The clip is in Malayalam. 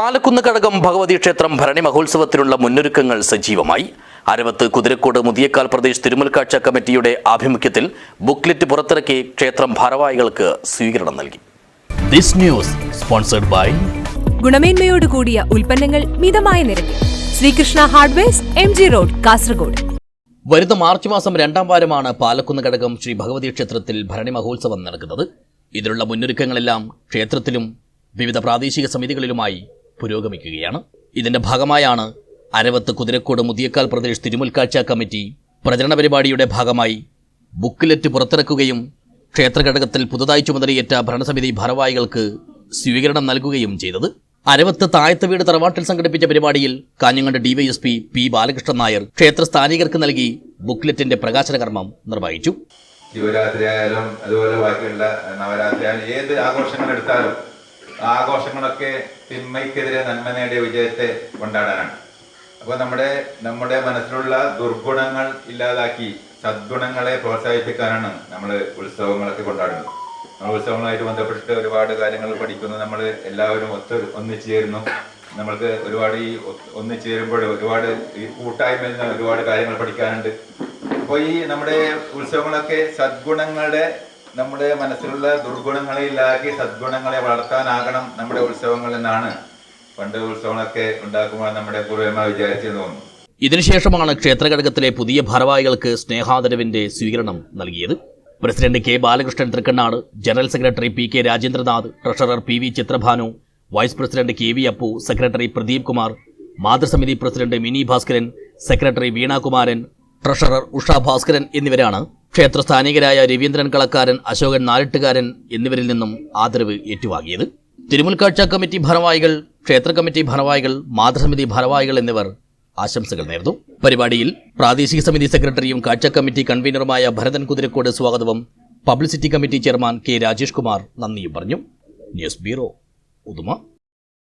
പാലക്കുന്ന് കടകം ഭഗവതി ക്ഷേത്രം ഭരണി മഹോത്സവത്തിനുള്ള മുന്നൊരുക്കങ്ങൾ സജീവമായി. അരവത്ത് കുതിരക്കോട് മുതിയക്കാൽ പ്രദേശ് തിരുമുൽക്കാഴ്ച കമ്മിറ്റിയുടെ ആഭിമുഖ്യത്തിൽ ബുക്ക്ലെറ്റ് പുറത്തിറക്കി ക്ഷേത്രം ഭാരവാഹികൾക്ക് സ്വീകരണം നൽകി. ദിസ് ന്യൂസ് സ്പോൺസർഡ് ബൈ ഗുണമേന്മയോട് കൂടിയ ഉൽപ്പന്നങ്ങൾ മിതമായ നിരക്കിൽ. Sreekrishna hardwares M G road Kasaragod. വരുന്ന മാർച്ച് മാസം രണ്ടാം വാരമാണ് പാലക്കുന്ന് ഘടകം ശ്രീ ഭഗവതി ക്ഷേത്രത്തിൽ ഭരണി മഹോത്സവം നടക്കുന്നത്. ഇതിനുള്ള മുന്നൊരുക്കങ്ങളെല്ലാം ക്ഷേത്രത്തിലും വിവിധ പ്രാദേശിക സമിതികളിലുമായി പുരോഗമിക്കുകയാണ്. ഇതിന്റെ ഭാഗമായാണ് അരവത്ത് കുതിരക്കോട് മുതിയക്കാൽ പ്രദേശ് തിരുമുൽക്കാഴ്ച കമ്മിറ്റി പ്രചരണ പരിപാടിയുടെ ഭാഗമായി ബുക്ക്ലെറ്റ് പുറത്തിറക്കുകയും ക്ഷേത്രഘടകത്തിൽ പുതുതായി ചുമതലയേറ്റ ഭരണസമിതി ഭാരവാഹികൾക്ക് സ്വീകരണം നൽകുകയും ചെയ്തത്. അരവത്ത് താഴത്തെ വീട് തറവാട്ടിൽ സംഘടിപ്പിച്ച പരിപാടിയിൽ കാഞ്ഞങ്ങാട് ഡിവൈഎസ്പി പി ബാലകൃഷ്ണൻ നായർ ക്ഷേത്ര സ്ഥാനികർക്ക് നൽകി ബുക്ക്ലെറ്റിന്റെ പ്രകാശന കർമ്മം നിർവഹിച്ചു. ശിവരാത്രി ആയാലും അതുപോലെ ബാക്കിയുള്ള നവരാത്രി ആയാലും ഏത് ആഘോഷങ്ങൾ എടുത്താലും ആഘോഷങ്ങളൊക്കെ തിന്മയ്ക്കെതിരെ നന്മ നേടിയ വിജയത്തെ കൊണ്ടാടാനാണ്. അപ്പോൾ നമ്മുടെ നമ്മുടെ മനസ്സിലുള്ള ദുർഗുണങ്ങൾ ഇല്ലാതാക്കി സദ്ഗുണങ്ങളെ പ്രോത്സാഹിപ്പിക്കാനാണ് നമ്മൾ ഉത്സവങ്ങളൊക്കെ കൊണ്ടാടുന്നത്. നമ്മൾ ഉത്സവങ്ങളുമായിട്ട് ബന്ധപ്പെട്ടിട്ട് ഒരുപാട് കാര്യങ്ങൾ പഠിക്കുന്നു. നമ്മൾ എല്ലാവരും ഒത്ത് ഒന്നിച്ചു ചേരുന്നു. നമ്മൾക്ക് ഒരുപാട് ഈ ഒന്നിച്ചു ചേരുമ്പോൾ ഒരുപാട് ഈ കൂട്ടായ്മയിൽ നിന്ന് ഒരുപാട് കാര്യങ്ങൾ പഠിക്കാനുണ്ട്. അപ്പോൾ ഈ നമ്മുടെ ഉത്സവങ്ങളൊക്കെ സദ്ഗുണങ്ങളുടെ നമ്മുടെ മനസ്സിലുള്ള ദുർഗുണങ്ങളെ ഇല്ലാക്കി സദ്ഗുണങ്ങളെ വളർത്താനാകണം നമ്മുടെ ഉത്സവങ്ങൾ എന്നാണ് പണ്ട് ഉത്സവങ്ങളൊക്കെ ഉണ്ടാക്കുമ്പോൾ നമ്മുടെ പൂർവന്മാർ വിചാരിച്ചെന്ന് തോന്നുന്നു ഇതിനുശേഷമാണ് ക്ഷേത്രഘടകത്തിലെ പുതിയ ഭാരവാഹികൾക്ക് സ്നേഹാദരവിന്റെ സ്വീകരണം നൽകിയത്. President K Balakrishnan Thrikkannad general secretary P K Rajendranath treasurer P V Chithrabhanu vice president K V Appu secretary Pradeep Kumar മാതൃസമിതി president Mini Bhaskaran secretary Veenakumaran treasurer Usha Bhaskaran എന്നിവരാണ് ക്ഷേത്ര സ്ഥാനികരായ രവീന്ദ്രൻ കളക്കാരൻ അശോകൻ നാലിട്ടുകാരൻ എന്നിവരിൽ നിന്നും ആദരവ് ഏറ്റുവാങ്ങിയത്. തിരുമുൽക്കാഴ്ച കമ്മിറ്റി ഭാരവാഹികൾ ക്ഷേത്ര കമ്മിറ്റി ഭാരവാഹികൾ മാതൃസമിതി ഭാരവാഹികൾ എന്നിവർ ആശംസകൾ നേർന്നു. പരിപാടിയിൽ പ്രാദേശിക സമിതി സെക്രട്ടറിയും കാഴ്ച കമ്മിറ്റി കൺവീനറുമായ ഭരതൻ കുതിരക്കോട് സ്വാഗതവും publicity committee chairman K Rajesh Kumar നന്ദിയും പറഞ്ഞു. News bureau Uduma.